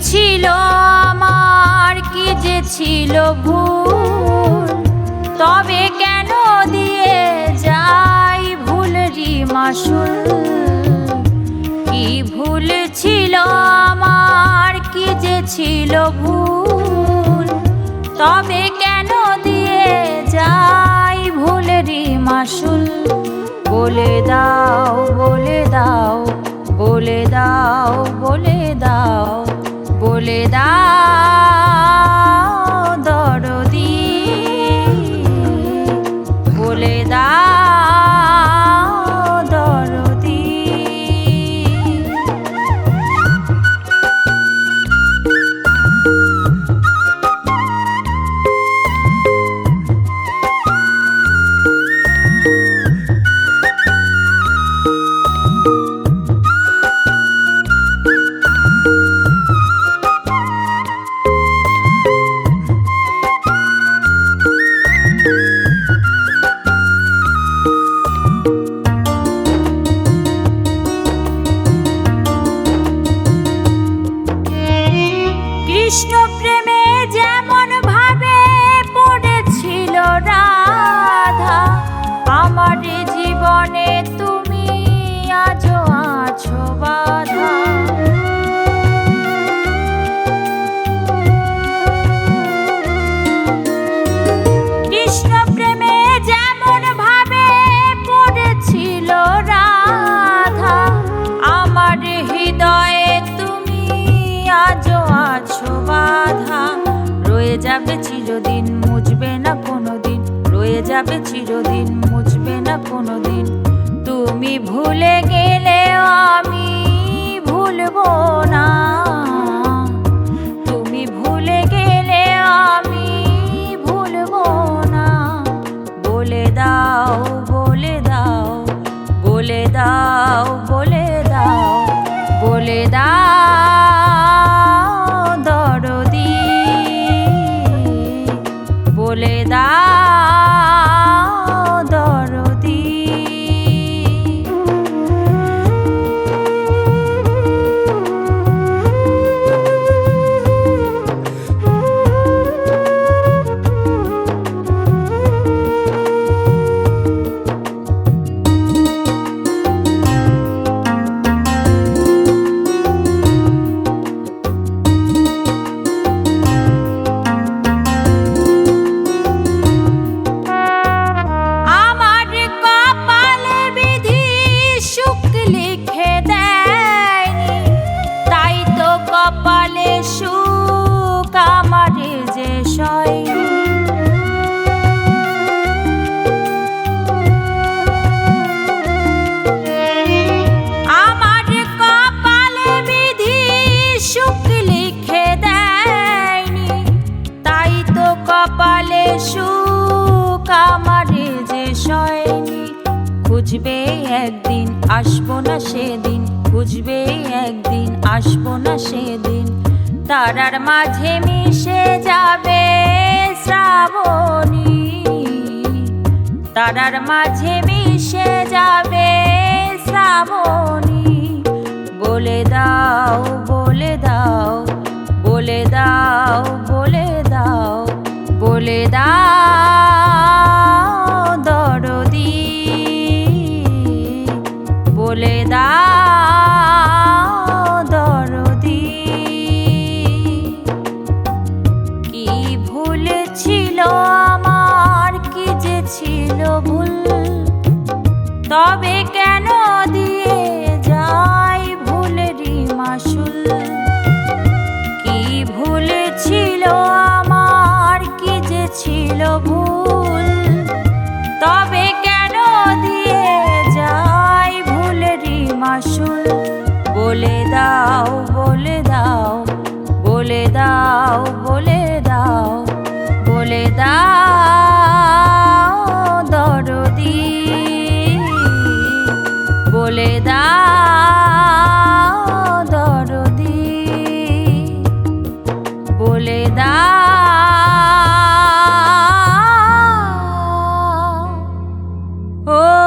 ছিল আমার, কি যে ছিল ভুল? তবে কেন দিয়ে যাই ভুলরি মাসুল? কি ভুল ছিল আমার, কি যে ছিল ভুল? তবে কেন দিয়ে যাই ভুলরি মাসুল? বলে দাও বলে দাও বলে দাও, বলে বলে যাবে চিরদিন, মুছবে না কোনোদিন। রয়ে যাবে চিরদিন, মুছবে না কোনোদিন। তুমি ভুলে গেলে আমি ভুলবো না। তুমি ভুলে গেলে আমি ভুলবো না। বলে দাও বলে দাও বলে দাও বলে দাও বলে দাও। কপালে সুখ আমার যে সয়নি। খুঁজবে একদিন, আসব না সেদিন। খুঁজবে একদিন, আসব না সেদিন। তারার মাঝে মিশে যাবে শ্রাবণী। তারার মাঝে মিশে যাবে শ্রাবণী। বলে দাও বলে দাও। বলে দাও বলে দাও বলে দাও দরদি। বলে দাও দরদি। বলে দাও। ও